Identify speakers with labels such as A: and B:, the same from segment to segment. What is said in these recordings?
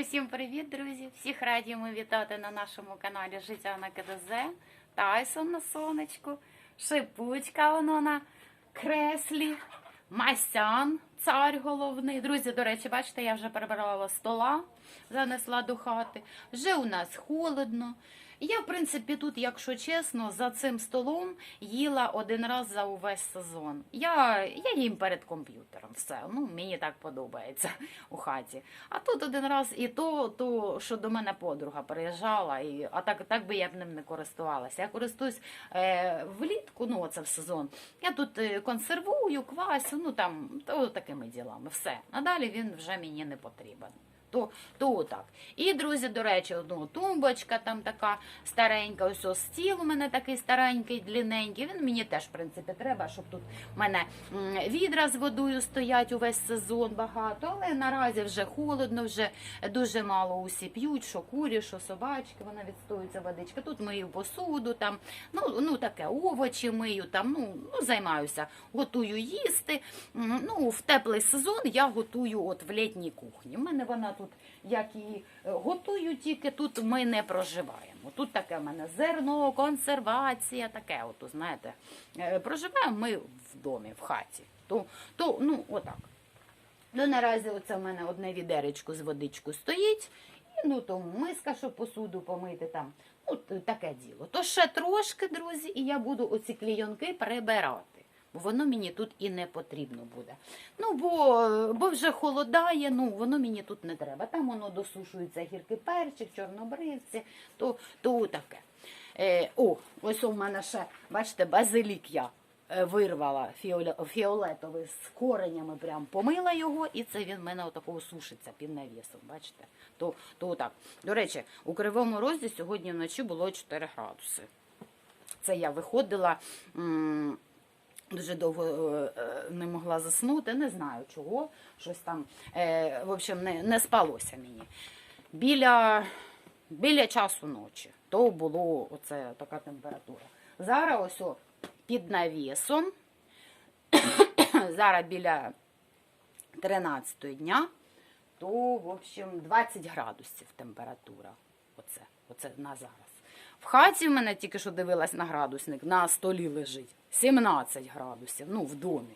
A: Усім привіт, друзі! Всіх радіємо вітати на нашому каналі Життя на КДЗ. Тайсон на сонечку, шипучка воно на креслі, Масян, цар головний. Друзі, до речі, бачите, я вже перебрала стола, занесла до хати. Вже у нас холодно. Я, в принципі, тут, якщо чесно, за цим столом їла один раз за увесь сезон. Я, я їм перед комп'ютером. Все, ну мені так подобається у хаті. А тут один раз і то, то що до мене подруга приїжджала, і, а так, так би я б ним не користувалася. Я користуюсь е, влітку, ну оце в сезон. Я тут е, консервую, квасю, ну там то, такими ділами. Все. Надалі він вже мені не потрібен. То, то так. І, друзі, до речі, ну, тумбочка там така старенька, ось стіл у мене такий старенький, длинненький. Він мені теж, в принципі, треба, щоб тут у мене відра з водою стоять увесь сезон багато. Але наразі вже холодно, вже дуже мало усі п'ють, що курі, що собачки, вона відстоюється водичка. Тут мию посуду, там, ну, ну таке, овочі мию, там, ну, ну, займаюся, готую їсти. Ну, в теплий сезон я готую от в літній кухні. У мене вона тут, як і е, готую, тільки тут ми не проживаємо. Тут таке в мене зерно, консервація, таке, от, знаєте. Е, Проживаємо ми в домі, в хаті. То, то ну, отак. Ну, наразі оце в мене одне відеречко з водичкою стоїть. І, ну, то миска, щоб посуду помити там. Ну, таке діло. То ще трошки, друзі, і я буду оці клійонки прибирати. Бо воно мені тут і не потрібно буде. Ну, бо, бо вже холодає, ну воно мені тут не треба. Там воно досушується гіркий перчик, чорнобривці, то, то таке. Е, о, ось у мене ще, бачите, базилік я е, вирвала фіолетовий з коренями, прям помила його, і це він в мене отакого сушиться під навісом. Бачите? То, то так. До речі, у Кривому Розі сьогодні вночі було 4 градуси. Це я виходила. Дуже довго е, е, не могла заснути, не знаю чого. Щось там е, в общем, не, не спалося мені. Біля, біля часу ночі то було оце така температура. Зараз ось під навісом, зараз біля 13 дня, то, в общем, 20 градусів температура. Оце, оце на зараз. В хаті в мене тільки що дивилась на градусник, на столі лежить 17 градусів, ну, в домі.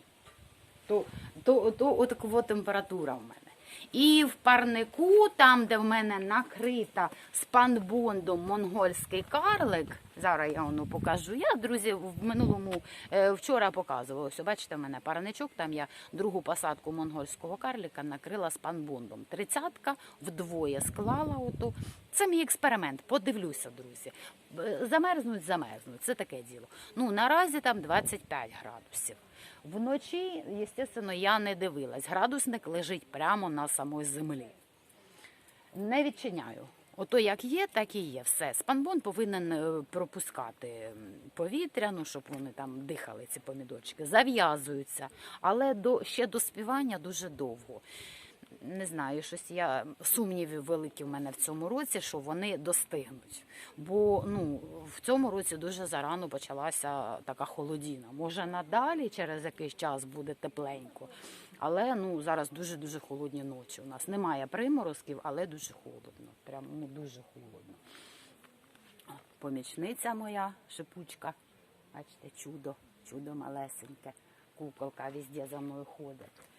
A: То, то, то отакова температура в мене. І в парнику, там, де в мене накрита спанбондом монгольський карлик, зараз я воно покажу. Я, друзі, в минулому е, вчора показувала. Ось, бачите, в мене парничок, там я другу посадку монгольського карлика накрила спанбондом. Тридцятка вдвоє склала. Ото. Це мій експеримент. Подивлюся, друзі. Замерзнуть, замерзнуть. Це таке діло. Ну, наразі там 25 градусів. Вночі, звісно, я не дивилась. Градусник лежить прямо на самій землі. Не відчиняю. Ото як є, так і є. Все. Спанбон повинен е, пропускати повітря, ну, щоб вони там дихали, ці помідорчики. Зав'язуються. Але до, ще до співання дуже довго. Не знаю, щось я сумнівів великі в мене в цьому році, що вони достигнуть. Бо ну в цьому році дуже зарано почалася така холодіна. Може надалі через якийсь час буде тепленько, але ну зараз дуже дуже холодні ночі. У нас немає приморозків, але дуже холодно. Прям ну дуже холодно. Помічниця моя шипучка. Бачите, чудо, чудо малесеньке. Куколка везде за мною ходить.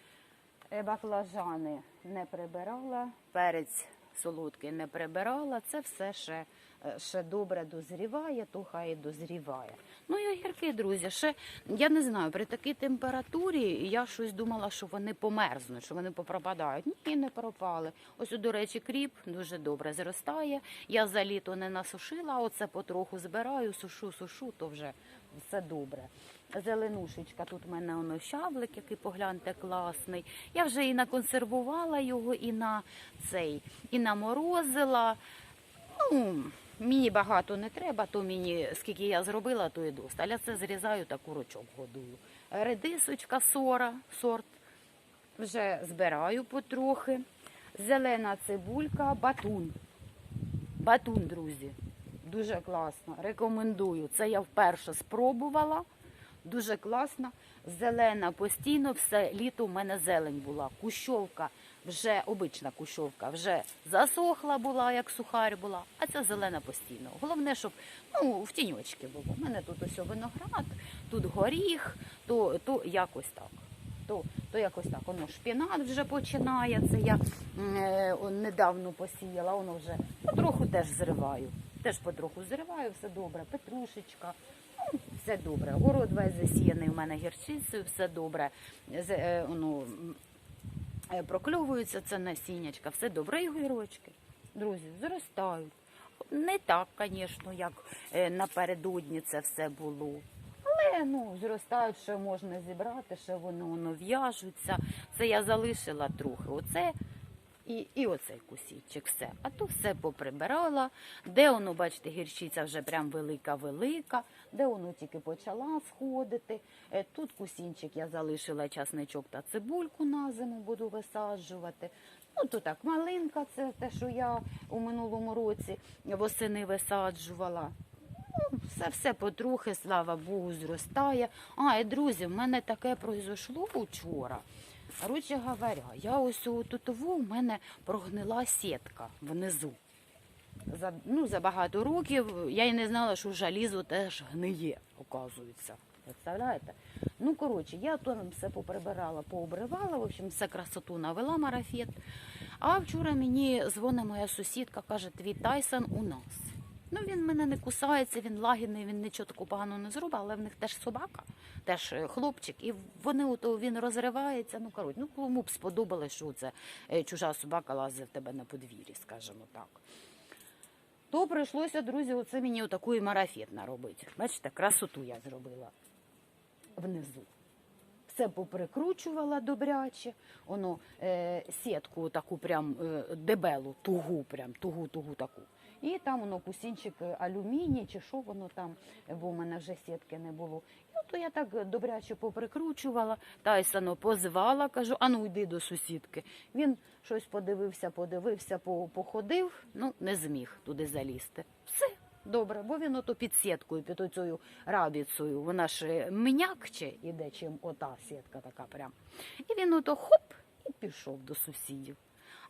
A: Е, Баклажани не прибирала, перець солодкий не прибирала. Це все ще, е, ще добре дозріває, то хай дозріває. Ну і огірки, друзі, ще я не знаю, при такій температурі я щось думала, що вони померзнуть, що вони попропадають. Ні, не пропали. Ось, до речі, кріп дуже добре зростає. Я за літо не насушила, оце потроху збираю, сушу, сушу, то вже все добре. Зеленушечка, тут в мене воно щавлик, який погляньте класний. Я вже і наконсервувала його, і на цей, і наморозила. Ну, мені багато не треба, то мені скільки я зробила, то і доста. Я це зрізаю та курочок годую. Редисочка сора, сорт. Вже збираю потрохи. Зелена цибулька, батун. Батун, друзі. Дуже класно. Рекомендую. Це я вперше спробувала. Дуже класно. Зелена постійно, все літо в мене зелень була. Кущовка вже обична кущовка, вже засохла була, як сухарь була, а ця зелена постійно. Головне, щоб ну, в тіньочки було. У мене тут ось виноград, тут горіх, то, то якось так. То, то якось так. Воно шпінат вже починає. Це я е, недавно посіяла, воно вже потроху теж зриваю. Теж потроху зриваю, все добре. Петрушечка, ну, все добре. Город весь засіяний в мене гірчицею, все добре. Е, м, е, прокльовується це насіннячка, все добре. І гірочки, друзі, зростають. Не так, звісно, як е, напередодні це все було. Але ну, зростають, ще можна зібрати, ще воно, воно в'яжуться. Це я залишила трохи. Оце і, і оцей кусічик, все. А то все поприбирала. Де воно, бачите, гірчиця вже прям велика-велика, де воно тільки почала сходити. Е, Тут кусінчик я залишила часничок та цибульку на зиму буду висаджувати. Ну, то так, малинка, це те, що я у минулому році восени висаджувала. Ну, все, все потрохи, слава Богу, зростає. А, і друзі, в мене таке произошло вчора. Коротше говоря, я ось тут у мене прогнила сітка внизу. За, ну, за багато років я і не знала, що жалізо теж гниє, оказується. Представляєте? Ну, коротше, я там все поприбирала, пообривала, в общем, все красоту навела марафет. А вчора мені дзвонить моя сусідка, каже, твій Тайсон у нас. Ну, він мене не кусається, він лагідний, він нічого такого поганого не зробить, але в них теж собака, теж е, хлопчик, і вони ото він розривається. Ну, коротше, ну кому б сподобалось, що це е, чужа собака лазить в тебе на подвір'ї, скажімо так. То прийшлося, друзі, оце мені отаку і марафет наробити. Бачите, красоту я зробила внизу. Все поприкручувала добряче, воно е, сітку таку прям е, дебелу, тугу, прям тугу-тугу таку. І там воно кусінчик е, алюміній, чи що воно там, бо в мене вже сітки не було. І от я так добряче поприкручувала, Тайсону позвала, кажу, а ну йди до сусідки. Він щось подивився, подивився, походив, ну не зміг туди залізти. Все. Добре, бо він ото під сіткою, під оцею рабіцею, вона ж е, м'якче іде, чим ота сітка така прям. І він ото хоп і пішов до сусідів.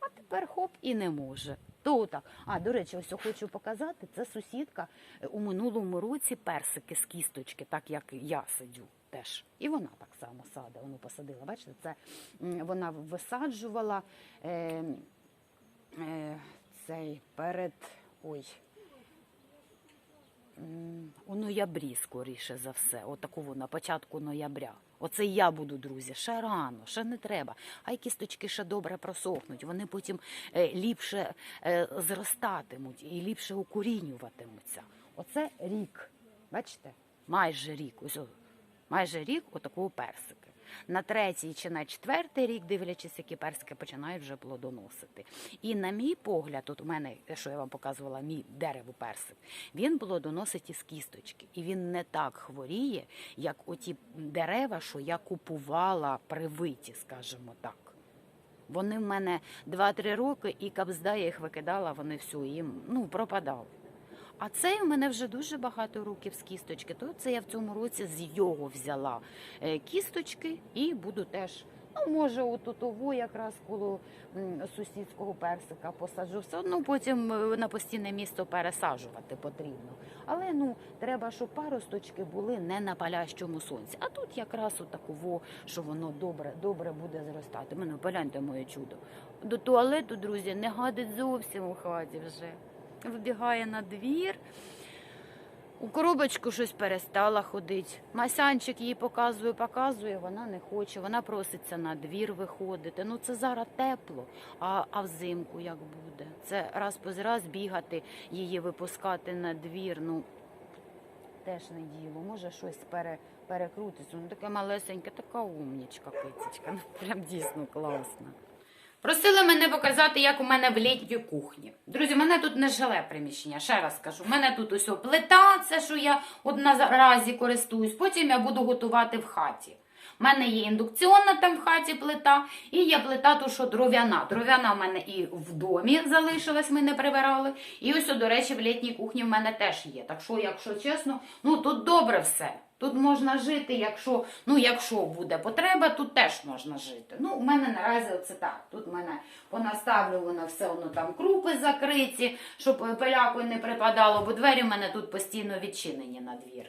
A: А тепер хоп і не може. То так. А, до речі, ось хочу показати, це сусідка е, у минулому році персики з кісточки, так як я сидю теж. І вона так само саде, воно посадила. Бачите, це вона висаджувала е, е, цей перед. Ой. У ноябрі, скоріше за все, отакого на початку ноября. Оце я буду, друзі, ще рано, ще не треба. Хай кісточки ще добре просохнуть, вони потім е, ліпше е, зростатимуть і ліпше укорінюватимуться. Оце рік. Бачите? Майже рік. Ось майже рік отакого персики. На третій чи на четвертий рік, дивлячись, які персики починають вже плодоносити. І на мій погляд, от у мене, що я вам показувала, мій дерево персик, він плодоносить із кісточки. І він не так хворіє, як оті дерева, що я купувала привиті, скажімо так. Вони в мене 2-3 роки, і кабзда я їх викидала, вони все їм ну, пропадали. А цей у мене вже дуже багато років з кісточки. То це я в цьому році з його взяла е, кісточки і буду теж. Ну, може, отут ово якраз коло сусідського персика посаджу. Все одно потім е, на постійне місто пересаджувати потрібно. Але ну треба, щоб паросточки були не на палящому сонці. А тут якраз отаково, що воно добре, добре буде зростати. Мене погляньте моє чудо. До туалету, друзі, не гадить зовсім у хаті вже. Вибігає на двір. У коробочку щось перестала ходити. Масянчик їй показує, показує, вона не хоче. Вона проситься на двір виходити. Ну це зараз тепло, а, а взимку як буде? Це раз по раз бігати, її випускати на двір. Ну теж не діло. Може щось пере, перекрутиться. Ну таке малесеньке, така умнічка, кицечка. Ну прям дійсно класна. Просили мене показати, як у мене в літній кухні. Друзі, в мене тут не жиле приміщення, ще раз кажу. У мене тут ось плита, це що я от наразі користуюсь, потім я буду готувати в хаті. У мене є індукціонна там в хаті плита, і є плита, то що дров'яна. Дров'яна в мене і в домі залишилась, ми не прибирали. І ось, до речі, в літній кухні в мене теж є. Так що, якщо чесно, ну тут добре все. Тут можна жити, якщо, ну, якщо буде потреба, тут теж можна жити. Ну, у мене наразі це так. Тут в мене понаставлювано все одно там крупи закриті, щоб е, пилякою не припадало, бо двері в мене тут постійно відчинені на двір.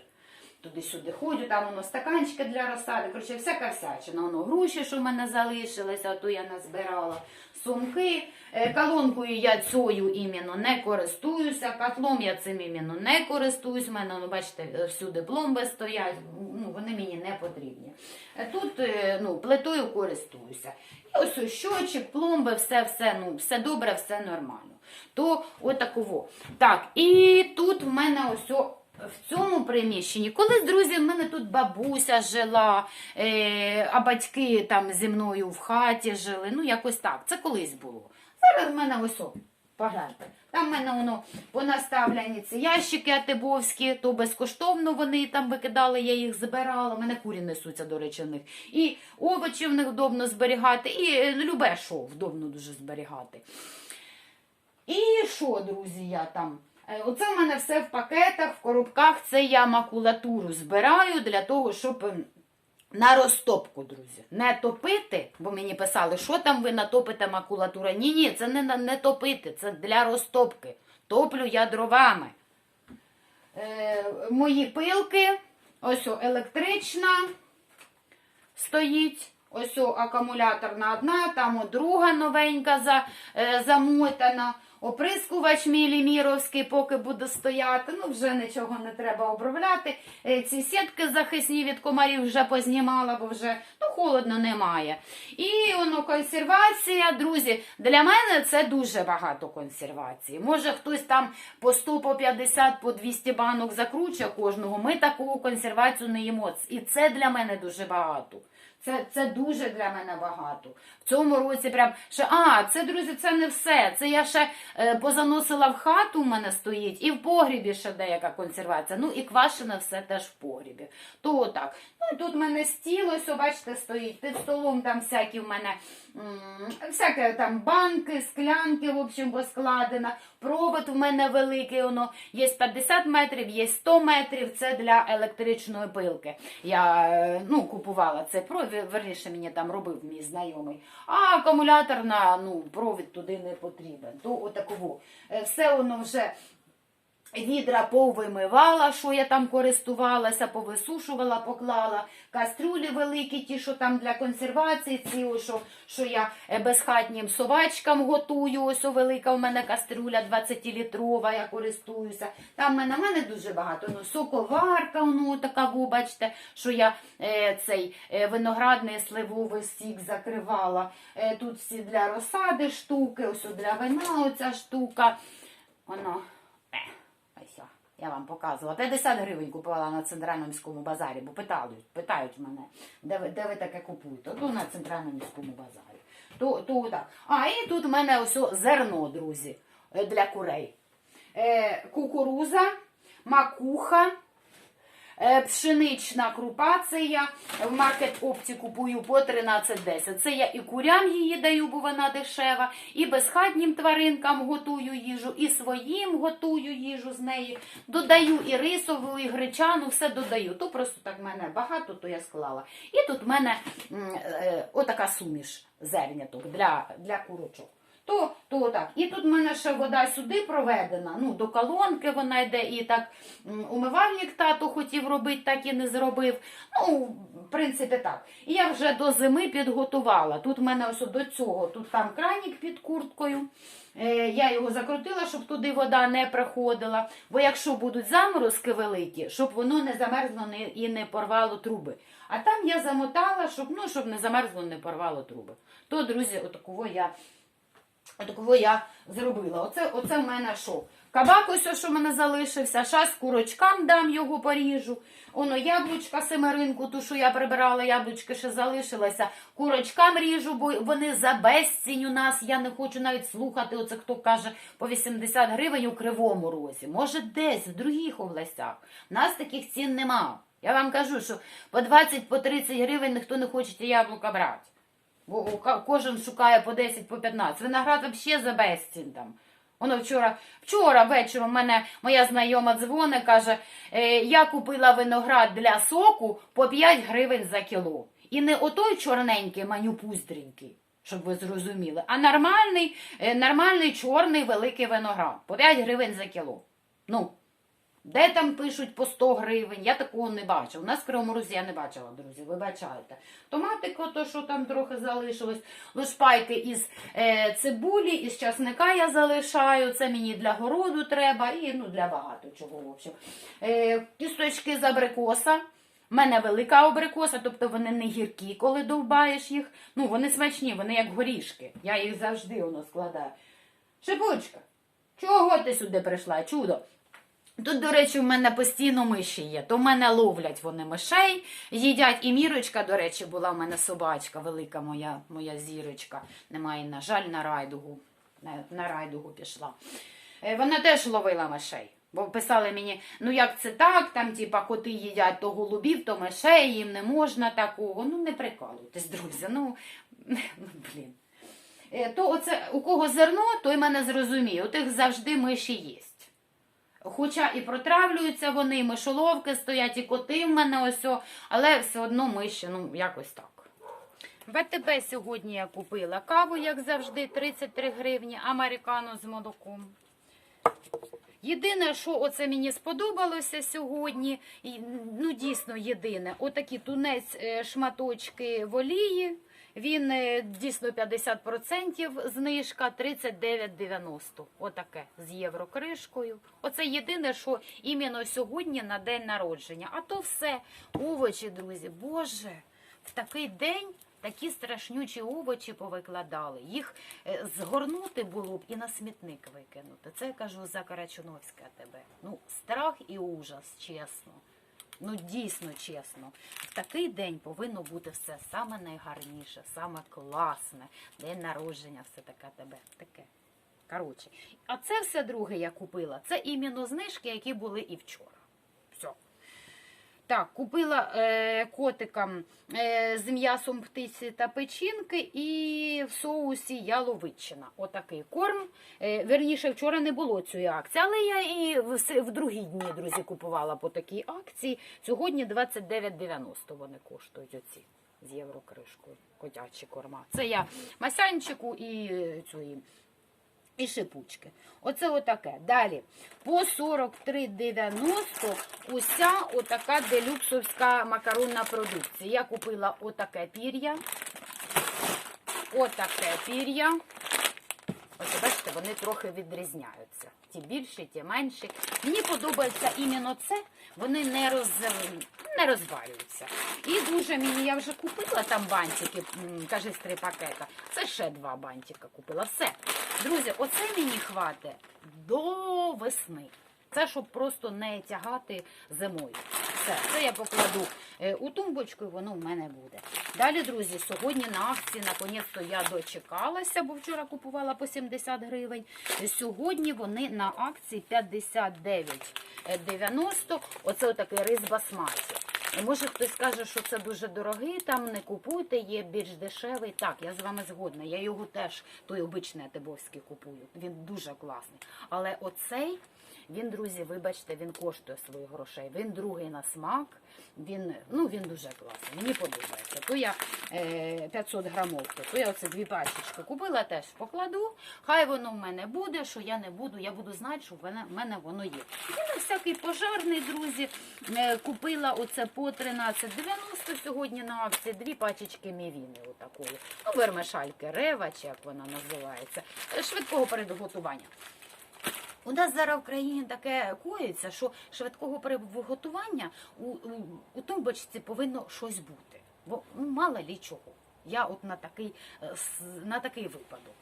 A: Туди-сюди ходжу, там воно стаканчики для розсади. Коротше, всяка всячина. Воно груші, що в мене залишилися, то я назбирала. Сумки. Е, Колонкою я цією іменно не користуюся, котлом я цим іменно не користуюсь. У мене, ну, бачите, е, всюди пломби стоять, ну, вони мені не потрібні. Е, Тут ну, плитою користуюся. І ось щочик, пломби, все, все, ну, все добре, все нормально. То отаково. Так, і тут в мене ось в цьому приміщенні, колись, друзі, в мене тут бабуся жила, е, а батьки там зі мною в хаті жили. Ну, якось так. Це колись було. Зараз в мене ось, погляньте. Там в мене воно понаставлені ці ящики атибовські, то безкоштовно вони там викидали, я їх збирала. У мене курі несуться, до речі, в них. І овочі в них вдобно зберігати, і е, любе що вдобно дуже зберігати. І що, друзі, я там? Е, Оце в мене все в пакетах, в коробках. Це я макулатуру збираю для того, щоб ем, на розтопку, друзі. Не топити, бо мені писали, що там ви натопите макулатура. Ні, ні, це не, не топити, це для розтопки. Топлю я дровами. Е, мої пилки, ось о, електрична стоїть. Ось о, акумуляторна одна, там о, друга новенька за, е, замотана. Оприскувач мій ліміровський, поки буде стояти. Ну, вже нічого не треба обробляти. Е, ці сітки захисні від комарів вже познімала, бо вже ну, холодно немає. І воно консервація, друзі. Для мене це дуже багато консервації. Може, хтось там по 100, по 50, по 200 банок закручує кожного. Ми таку консервацію не їмо. І це для мене дуже багато. Це, це дуже для мене багато. В цьому році прям ще. А, це, друзі, це не все. Це я ще е, позаносила в хату, у мене стоїть, і в погрібі ще деяка консервація. Ну і квашене все теж в погрібі. То отак. Ну тут в мене стіл, ось, бачите, стоїть. Під столом там всякі в мене м, всяке там банки, склянки, в общем, поскладено. Провод в мене великий, воно є 50 метрів, є 100 метрів. Це для електричної пилки. Я е, ну, купувала цей провід, верніше мені там робив мій знайомий. А акумуляторна, ну, провід туди не потрібен. То отаково. Е, Все воно вже Відра повимивала, що я там користувалася, повисушувала, поклала. Кастрюлі великі, ті, що там для консервації, ці, що, що я е, безхатнім совачкам готую. Ось велика у мене кастрюля 20-літрова, я користуюся. Там в мене, в мене дуже багато. Ну, соковарка, ну, така, во, бачите, що я е, цей е, виноградний сливовий сік закривала. Е, тут всі для розсади штуки, ось для вина оця штука. Воно. Я вам показувала. 50 гривень купувала на центральному міському базарі, бо питають, питають мене, де ви, де ви таке купуєте? То на центральному міському базарі. То, то так. А, і тут в мене ось зерно, друзі, е, для курей. Е, кукуруза, макуха. Е, Пшенична крупа, це я в маркет опті купую по 13,10. Це я і курям її даю, бо вона дешева, і безхатнім тваринкам готую їжу, і своїм готую їжу з неї. Додаю і рисову, і гречану, все додаю. То просто так в мене багато, то я склала. І тут в мене е, отака суміш зерняток для, для курочок. То, то так. І тут в мене ще вода сюди проведена. Ну, до колонки вона йде, і так умивальник тато хотів робити, так і не зробив. Ну, в принципі, так. І я вже до зими підготувала. Тут в мене ось до цього, тут там кранік під курткою. Е, я його закрутила, щоб туди вода не приходила. Бо якщо будуть заморозки великі, щоб воно не замерзло і не порвало труби. А там я замотала, щоб, ну, щоб не замерзло, не порвало труби. То, друзі, отакого я Такого я зробила. Оце, оце в мене що? Кабак ось, що в мене залишився. Щас курочкам дам його поріжу. Оно яблучка семеринку, ту, що я прибирала, яблучки ще залишилося. Курочкам ріжу, бо вони за безцінь у нас. Я не хочу навіть слухати. Оце хто каже по 80 гривень у кривому розі. Може, десь в других областях. У нас таких цін нема. Я вам кажу, що по 20 по 30 гривень ніхто не хоче яблука брати. Кожен шукає по 10, по 15. Виноград взагалі за безцінь там. Воно вчора, вчора вечором мене моя знайома дзвони, каже, е, я купила виноград для соку по 5 гривень за кіло. І не отой чорненький манюпуздренький, щоб ви зрозуміли, а нормальний, е, нормальний чорний великий виноград по 5 гривень за кіло. Ну, де там пишуть по 100 гривень, я такого не бачила. У нас в Кривому Розі я не бачила, друзі, вибачайте. Томатико, то що там трохи залишилось, лушпайки із е, цибулі, із часника я залишаю. Це мені для городу треба і ну, для багато чого. В общем. Е, кісточки з абрикоса. У мене велика абрикоса, тобто вони не гіркі, коли довбаєш їх. Ну, вони смачні, вони як горішки. Я їх завжди воно складаю. Шипучка, чого ти сюди прийшла? Чудо. Тут, до речі, в мене постійно миші є. То в мене ловлять вони мишей, їдять. І мірочка, до речі, була в мене собачка, велика моя, моя зірочка. Немає, на жаль, на райдугу. На, райдугу пішла. Е, Вона теж ловила мишей. Бо писали мені, ну як це так, там типа коти їдять то голубів, то мишей, їм не можна такого. Ну не прикалуйтесь, друзі. Ну, ну блін. Е, То оце у кого зерно, той мене зрозуміє. У тих завжди миші єсть. Хоча і протравлюються вони, і мишоловки стоять, і коти в мене ось, але все одно миші, ну якось так. В АТБ сьогодні я купила каву, як завжди, 33 гривні, американо з молоком. Єдине, що оце мені сподобалося сьогодні, ну дійсно єдине, отакі тунець е, шматочки в олії. Він е, дійсно 50% знижка 39,90. Отаке з єврокришкою. Оце єдине, що іменно сьогодні на день народження. А то все овочі, друзі. Боже, в такий день такі страшнючі овочі повикладали. Їх е, згорнути було б і на смітник викинути. Це я кажу за Карачуновське тебе. Ну, страх і ужас, чесно. Ну, дійсно чесно. В такий день повинно бути все саме найгарніше, саме класне. День народження, все таке тебе. Таке. Коротше. А це все друге я купила. Це іменно знижки, які були і вчора. Так, купила е, котикам е, з м'ясом птиці та печінки і в соусі яловичина. Отакий корм. Е, верніше, вчора не було цієї акції, але я і в, в другі дні, друзі, купувала по такій акції. Сьогодні 29,90 вони коштують оці з єврокришкою. Котячі корма. Це я масянчику і е, цю і шипучки. Оце отаке. Далі. По 43,90 уся отака делюксовська макаронна продукція. Я купила отаке пір'я. Отаке пір'я. Ось бачите, вони трохи відрізняються. Ті більші, ті менші. Мені подобається іменно це. Вони не, роз... не розвалюються. І дуже мені я вже купила там бантики, м, кажись, три пакета. Це ще два бантика купила. Все. Друзі, оце мені хватить до весни. Це щоб просто не тягати зимою. Все, це я покладу е, у тумбочку, і воно в мене буде. Далі, друзі, сьогодні на акції, наконець-то я дочекалася, бо вчора купувала по 70 гривень. Сьогодні вони на акції 59,90. Оце отакий рис басматі. Може хтось скаже, що це дуже дорогий, там не купуйте, є більш дешевий. Так, я з вами згодна. Я його теж той обичний атибовський купую. Він дуже класний. Але оцей, він, друзі, вибачте, він коштує своїх грошей. Він другий на смак. Він, ну, він дуже класний. Мені подобається. То я е, 500 грамовки, то я оце дві пачечки купила, теж покладу. Хай воно в мене буде, що я не буду. Я буду знати, що в мене, воно є. І на всякий пожарний, друзі, е, купила оце по 13,90 сьогодні на акції. Дві пачечки мівіни отакої. Ну, вермишальки, рева, чи як вона називається, е, швидкого приготування. У нас зараз в країні таке коїться, що швидкого приготування у, у, у тумбочці повинно щось бути. Бо ну, мало лі чого. Я от на такий, е, на такий випадок.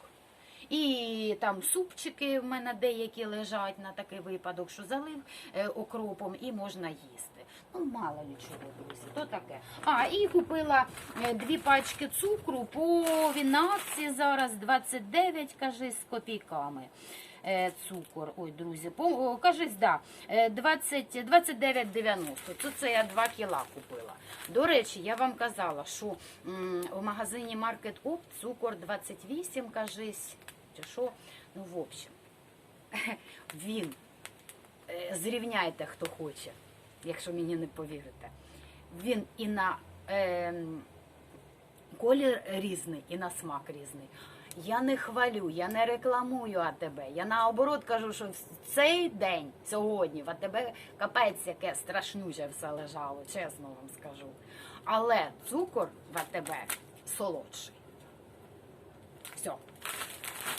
A: І там супчики в мене деякі лежать на такий випадок, що залив е, окропом і можна їсти. Ну, мало лі чого, друзі, то таке. А, і купила е, дві пачки цукру по він на акції зараз 29, кажи, з копійками. Е, Цукор, ой, друзі, по, кажись, да, е, 20, 29,90. Тут це я 2 кіла купила. До речі, я вам казала, що в магазині Market Opt цукор 28, кажись, чи що, ну, в общем. він е, зрівняйте, хто хоче, якщо мені не повірите. Він і на ем, колір різний, і на смак різний. Я не хвалю, я не рекламую АТБ. Я наоборот кажу, що в цей день, сьогодні, в АТБ капець яке страшнюче все лежало, чесно вам скажу. Але цукор в АТБ солодший. Все.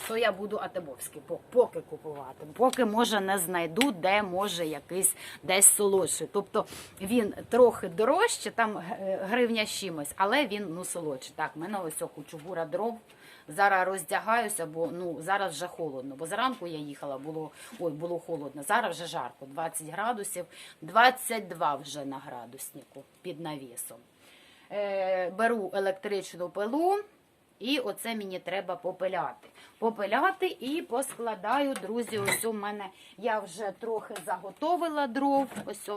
A: То я буду атебовський поки купувати. Поки може не знайду, де може якийсь десь солодший. Тобто він трохи дорожче, там е, гривня чимось, але він ну солодший. Так, в мене ось кучугура дров. Зараз роздягаюся, бо ну зараз вже холодно. Бо зранку я їхала, було ой, було холодно. Зараз вже жарко, 20 градусів, 22 вже на градуснику під навісом. Е, беру електричну пилу. І оце мені треба попиляти. Попиляти і поскладаю, друзі. Ось у мене я вже трохи заготовила дров. Ось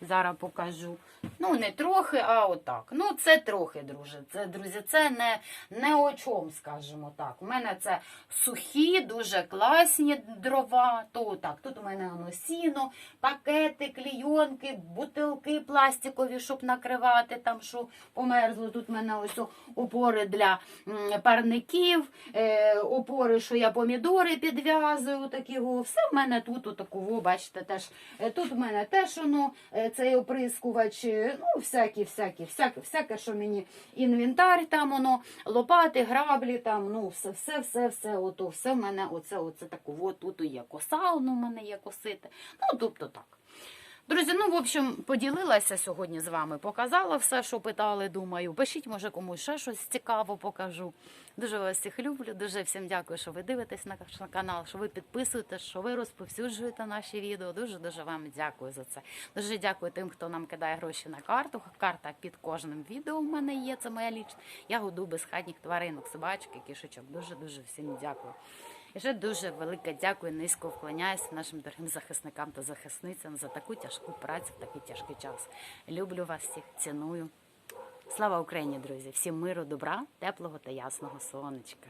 A: зараз покажу. Ну, не трохи, а отак. Ну, це трохи, друже. Це, друзі, це не, не о чому, скажімо так. У мене це сухі, дуже класні дрова. То так, тут у мене воно сіно, пакети, клійонки, бутилки пластикові, щоб накривати там, що померзло. Тут у мене ось опори для парників, е, опори, що я помідори підв'язую, такі все в мене тут отакого, бачите, теж. Е, Тут у мене теж воно, е, цей оприскувач, е, ну, всякі, всякі, всяке, всяке, що мені інвентар, там воно, лопати, граблі, там, ну, все, все, все, все, ото, все в мене, оце, оце такого, тут є косал, ну, в мене є косити. Ну, тобто так. Друзі, ну, в общем, поділилася сьогодні з вами, показала все, що питали, думаю. Пишіть, може, комусь ще щось цікаво покажу. Дуже вас всіх люблю, дуже всім дякую, що ви дивитесь на канал, що ви підписуєтесь, що ви розповсюджуєте наші відео. Дуже-дуже вам дякую за це. Дуже дякую тим, хто нам кидає гроші на карту. Карта під кожним відео в мене є, це моя лічна. Я годую безхатніх тваринок, собачки, кішечок. Дуже-дуже всім дякую. Ще дуже велике дякую, низько вклоняюся нашим дорогим захисникам та захисницям за таку тяжку працю в такий тяжкий час. Люблю вас всіх, ціную. Слава Україні, друзі! Всім миру, добра, теплого та ясного сонечка.